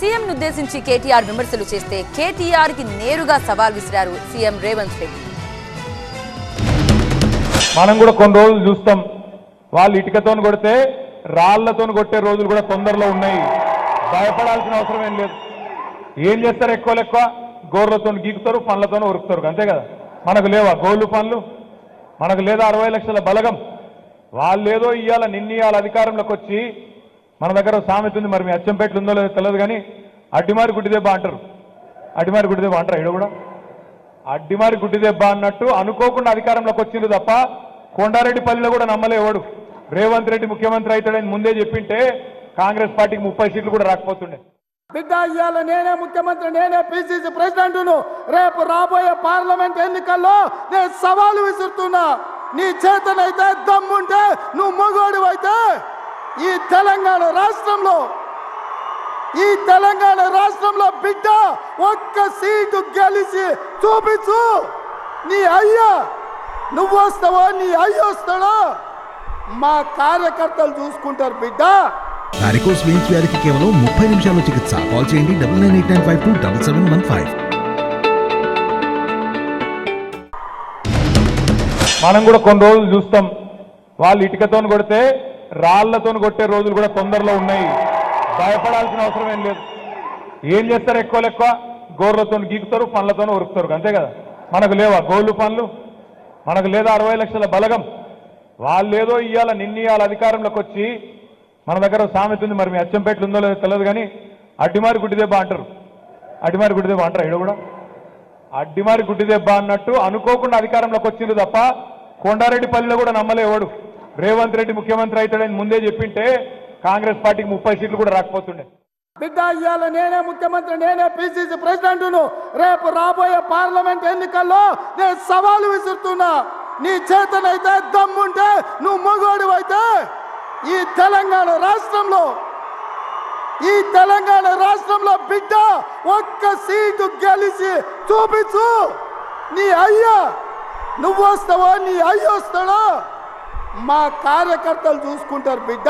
CM ఉద్దేశించి కేటీఆర్ విమర్శలు చేస్తే కేటీఆర్కి నేరుగా సవాల్ విసిరారు సీఎం రేవంత్ రెడ్డి. మనం కూడా కొన్ని రోజులు చూస్తాం. వాళ్ళు ఇటుకతో కొడితే రాళ్ళతో కొట్టే రోజులు కూడా తొందరలో ఉన్నాయి. భయపడాల్సిన అవసరం ఏం లేదు. ఏం చేస్తారు ఎక్కువ ఎక్కువ గోర్లతో గీకుతారు పండ్లతో ఉరుకుతారు. అంతే కదా? మనకు లేవా గోళ్ళు పనులు మనకు లేదా అరవై లక్షల బలగం? వాళ్ళు ఏదో ఇవాళ నిన్న ఇవాళ అధికారంలోకి వచ్చి మన దగ్గర సామెత ఉంది మరి మీ అచ్చంపేటలు ఉందో లేదో తెలియదు కానీ అడ్డిమారి గుడ్డిదెబ్బ అంటారు. అడ్డిమారి గుడ్డిదెబ్బ అంటారు ఇక్కడ కూడా? అడ్డిమారి గుడ్డిదెబ్బ అన్నట్టు అనుకోకుండా అధికారంలోకి వచ్చింది తప్ప కొండారెడ్డిపల్లిలో కూడా నమ్మలేవాడు రేవంత్ రెడ్డి ముఖ్యమంత్రి అవుతాడని ముందే చెప్పింటే కాంగ్రెస్ పార్టీకి ముప్పై సీట్లు కూడా రాకపోతుండే. బిడ్డ ఇవాళ నేనే ముఖ్యమంత్రి నేనే పిసిసి ప్రెసిడెంట్ను. రేపు రాబోయే పార్లమెంట్ ఎన్నికల్లో నేను సవాలు విసురుతున్నా. నీ చేతనైతే దమ్ముంటే నువ్వు మగోడివైతే ఈ తెలంగాణ రాష్ట్రంలో ఈ తెలంగాణ రాష్ట్రంలో బిడ్డ ఒక్క సీటు గెలిచి చూపించు. నీ అయ్యా నువ్వు వస్తావో నీ అయ్య వస్తాడో? మా కార్యకర్తలు చూసుకుంటారు బిడ్డ. వారికోస్ వెయిన్స్ వ్యాధికి కేవలం ముప్పై నిమిషాల్లో చికిత్స. కాల్ చేయండి double nine eight nine five two double seven one five మనం కూడా కొన్ని రోజులు చూస్తాం. వాళ్ళు ఇటుకతో కొడితే రాళ్ళతో కొట్టే రోజులు కూడా తొందరలో ఉన్నాయి. భయపడాల్సిన అవసరం ఏం లేదు. ఏం చేస్తారు ఎక్కువ ఎక్కువ గోర్లతో గీకుతారు పండ్లతో ఉరుకుతారు అంతే కదా? మనకు లేవా గోళ్ళు పనులు మనకు లేదా అరవై లక్షల బలగం? వాళ్ళు ఏదో ఇవ్వాల నిన్న ఇవాళ అధికారంలోకి వచ్చి మన దగ్గర సామెత ఉంది. మరి మీ అచ్చంపేటలు ఉందో లేదో తెలియదు కానీ అడ్డిమారి గుడ్డిదెబ్బ అంటారు. అడ్డిమారి గుడ్డిదెబ్బ అంటారు ఇక్కడ కూడా? అడ్డిమారి గుడ్డిదేబ్బ అన్నట్టు అనుకోకుండా అధికారంలోకి వచ్చింది తప్ప కొండారెడ్డి పల్లిలో కూడా నమ్మలేవాడు. రేవంత్ రెడ్డి ముఖ్యమంత్రి అవుతాడని ముందే చెప్పింటే కాంగ్రెస్ పార్టీకి ముప్పై సీట్లు కూడా రాకపోతుండే. బిడ్డ ఇవాళ నేనే ముఖ్యమంత్రి నేనే పిసిసి ప్రెసిడెంట్ను. రేపు రాబోయే పార్లమెంట్ ఎన్నికల్లో నేను సవాలు విసురుతున్నా. నీ చేతనైతే దమ్ముంటే నువ్వు మగోడివైతే ఈ తెలంగాణ రాష్ట్రంలో ఈ తెలంగాణ రాష్ట్రంలో బిడ్డ ఒక్క సీటు గెలిచి చూపించు. నీ అయ్యా నువ్వు వస్తావా? నీ అయ్య వస్తాడా? మా కార్యకర్తలు చూసుకుంటారు బిడ్డ.